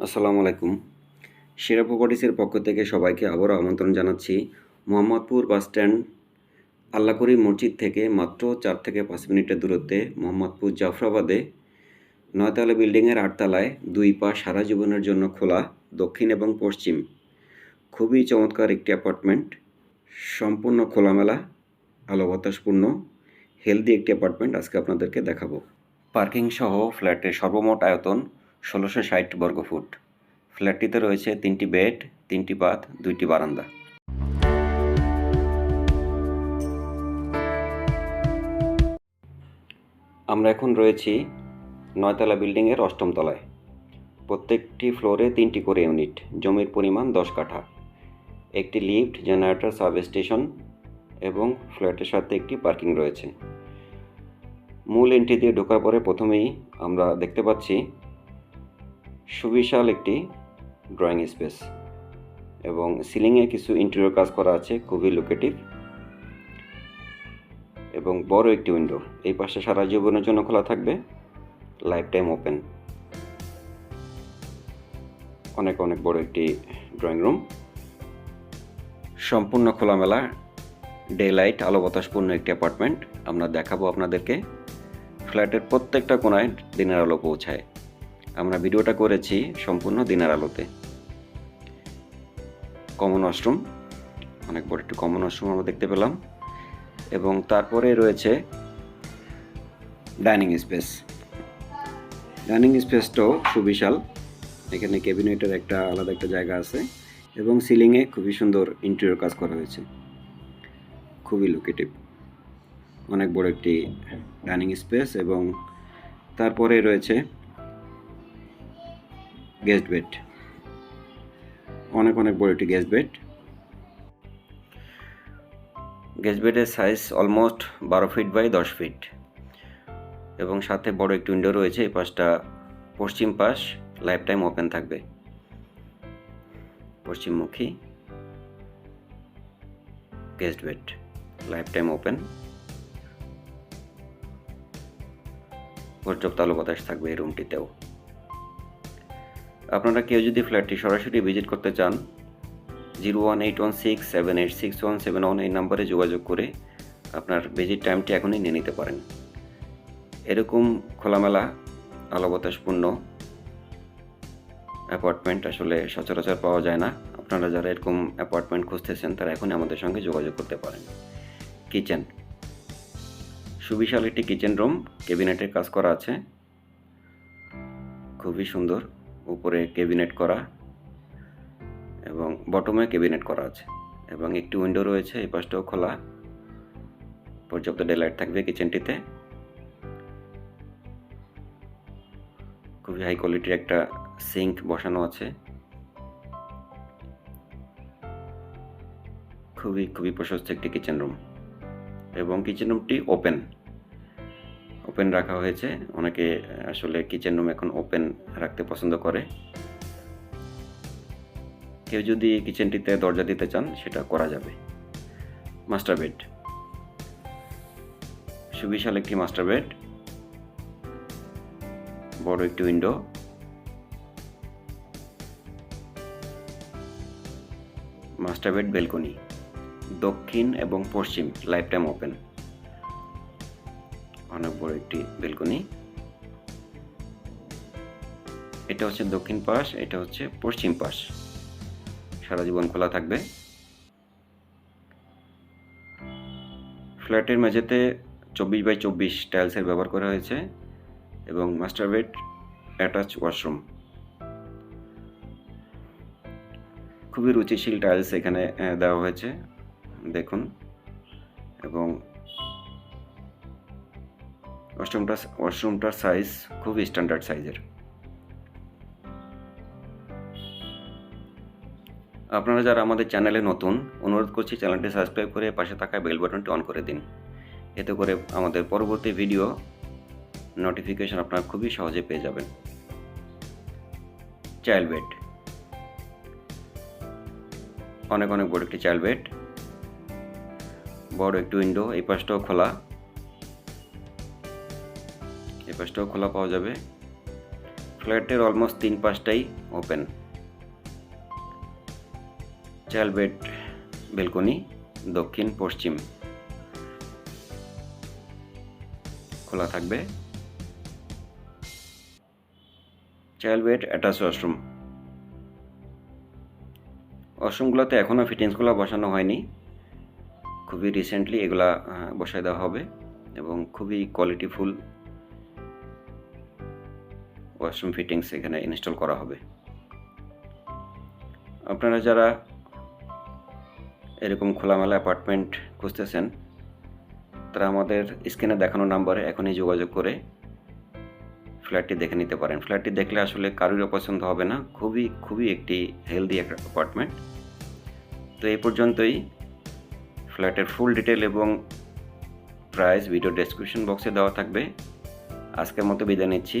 আসসালামু আলাইকুম। সেরা প্রপার্টিসের পক্ষ থেকে সবাইকে আবারও আমন্ত্রণ জানাচ্ছি মোহাম্মদপুর বাসস্ট্যান্ড আল্লাকরি মসজিদ থেকে মাত্র চার থেকে পাঁচ মিনিটের দূরত্বে মোহাম্মদপুর জাফরাবাদে নয়তলা বিল্ডিংয়ের আটতলায় দুই পা সারা জীবনের জন্য খোলা দক্ষিণ এবং পশ্চিম। খুবই চমৎকার একটি অ্যাপার্টমেন্ট। সম্পূর্ণ খোলামেলা আলো বাতাসপূর্ণ হেলদি একটি অ্যাপার্টমেন্ট আজকে আপনাদেরকে দেখাবো। পার্কিং সহ ফ্ল্যাটের সর্বমোট আয়তন ষোলোশো ষাট বর্গফুট ফ্ল্যাটটিতে রয়েছে তিনটি বেড, তিনটি বাথ, দুইটি বারান্দা। আমরা এখন রয়েছি নয়তলা বিল্ডিংয়ের অষ্টম তলায়। প্রত্যেকটি ফ্লোরে তিনটি করে ইউনিট, জমির পরিমাণ দশ কাঠা। একটি লিফট, জেনারেটর সাব স্টেশন এবং ফ্ল্যাটের সাথে একটি পার্কিং রয়েছে। মূল এন্ট্রি দিয়ে ঢোকার পরে প্রথমেই আমরা দেখতে পাচ্ছি সুবিশাল একটি ড্রয়িং স্পেস এবং সিলিংয়ে কিছু ইন্টেরিয়র কাজ করা আছে, খুবই লোকেটিভ এবং বড় একটি উইন্ডো এই পাশে সারা জীবনের জন্য খোলা থাকবে লাইফ টাইম ওপেন অনেক অনেক বড় একটি ড্রয়িং রুম সম্পূর্ণ খোলামেলা ডে লাইট আলো বাতাসপূর্ণ একটি অ্যাপার্টমেন্ট আমরা দেখাবো আপনাদেরকে। ফ্ল্যাটের প্রত্যেকটা কোনায় দিনের আলো পৌঁছায়। আমরা ভিডিওটা করেছি সম্পূর্ণ দিনের আলোতে। কমন ওয়াশরুম অনেক বড় একটি কমন ওয়াশরুম আমরা দেখতে পেলাম। এবং তারপরে রয়েছে ডাইনিং স্পেস ডাইনিং স্পেসটাও সুবিশাল এখানে ক্যাবিনেটের একটা আলাদা একটা জায়গা আছে এবং সিলিংয়ে খুবই সুন্দর ইন্টেরিয়র কাজ করা হয়েছে। খুবই লোকেটিভ অনেক বড় একটি ডাইনিং স্পেস এবং তারপরে রয়েছে গেস্ট বেড অনেক অনেক বড় একটি গেস্ট বেড গেস্ট বেডের সাইজ অলমোস্ট বারো ফিট বাই দশ ফিট এবং সাথে বড় একটি উইন্ডো রয়েছে, এই পাশটা পশ্চিম পাশ লাইফ টাইম ওপেন থাকবে। পশ্চিমমুখী। Guest bed life time open পর্যাপ্ত আলো বাতাস থাকবে এই রুমটিতেও আপনারা কেউ যদি ফ্ল্যাটটি সরাসরি ভিজিট করতে চান zero one eight one six seven eight six one seven one এই নাম্বারে যোগাযোগ করে আপনার ভিজিট টাইমটি এখনই নিয়ে নিতে পারেন। এরকম খোলামেলা আলো বাতাসপূর্ণ অ্যাপার্টমেন্ট আসলে সচরাচর পাওয়া যায় না। আপনারা যারা এরকম অ্যাপার্টমেন্ট খুঁজতেছেন, তারা এখনই আমাদের সঙ্গে যোগাযোগ করতে পারেন। কিচেন সুবিশাল একটি কিচেন রুম ক্যাবিনেটের কাজ করা আছে। খুবই সুন্দর। উপরে ক্যাবিনেট করা এবং বটমে ক্যাবিনেট করা আছে এবং একটি উইন্ডো রয়েছে, এই পাশটাও খোলা। পর্যাপ্ত ডেলাইট থাকবে কিচেনটিতে। খুবই হাই কোয়ালিটির একটা সিঙ্ক বসানো আছে। খুবই খুবই প্রশস্ত একটি কিচেন রুম এবং কিচেন রুমটি ওপেন। ওপেন রাখা হয়েছে। অনেকে আসলে কিচেন রুম এখন ওপেন রাখতে পছন্দ করে। কেউ যদি কিচেনটিতে দরজা দিতে চান, সেটা করা যাবে। মাস্টার বেড সুবিশাল একটি মাস্টার বেড বড় একটি উইন্ডো মাস্টার বেড বেলকনি দক্ষিণ এবং পশ্চিম লাইফ টাইম ওপেন অনেক বড় একটি বেলকনি। এটা হচ্ছে দক্ষিণ পাশ, এটা হচ্ছে পশ্চিম পাশ। সারা জীবন খোলা থাকবে। ফ্ল্যাটের মেঝেতে চব্বিশ বাই চব্বিশ টাইলসের ব্যবহার করা হয়েছে এবং মাস্টার বেড, অ্যাটাচ ওয়াশরুম। খুবই রুচিশীল টাইলস এখানে দেওয়া হয়েছে। দেখুন। এবং ওয়াশরুমটা, ওয়াশরুমটার সাইজ খুবই স্ট্যান্ডার্ড সাইজের আপনারা যারা আমাদের চ্যানেলে নতুন, অনুরোধ করছি চ্যানেলটি সাবস্ক্রাইব করে পাশে থাকা বেল বাটনটি অন করে দিন। এতে করে আমাদের পরবর্তী ভিডিও নোটিফিকেশন আপনারা খুবই সহজে পেয়ে যাবেন। চাইল্ড বেড অনেক অনেক বড় একটি চাইল্ড বেড বড় একটি উইন্ডো এই পাশটাও খোলা। এই পাশটাও খোলা পাওয়া যাবে। ফ্ল্যাটের অলমোস্ট তিন পাশটাই ওপেন চাইল্ড বেড বেলকনি দক্ষিণ, পশ্চিম। খোলা থাকবে। চাইল্ড বেড অ্যাটাচ ওয়াশরুম ওয়াশরুমগুলোতে এখনও ফিটিংসগুলো বসানো হয়নি। খুবই রিসেন্টলি এগুলা বসায় দেওয়া হবে এবং খুবই কোয়ালিটিফুল ওয়াশরুম ফিটিংস এখানে ইনস্টল করা হবে। আপনারা যারা এরকম খোলামেলা অ্যাপার্টমেন্ট খুঁজতেছেন, তারা আমাদের স্ক্রিনে দেখানো নাম্বারে এখনই যোগাযোগ করে ফ্ল্যাটটি দেখে নিতে পারেন। ফ্ল্যাটটি দেখলে আসলে কারোরও পছন্দ হবে না। খুবই খুবই একটি হেলদি একটা অ্যাপার্টমেন্ট। তো এই পর্যন্তই। ফ্ল্যাটের ফুল ডিটেল এবং প্রাইস ভিডিও ডেসক্রিপশন বক্সে দেওয়া থাকবে। আজকের মতো বিদায় নিচ্ছি।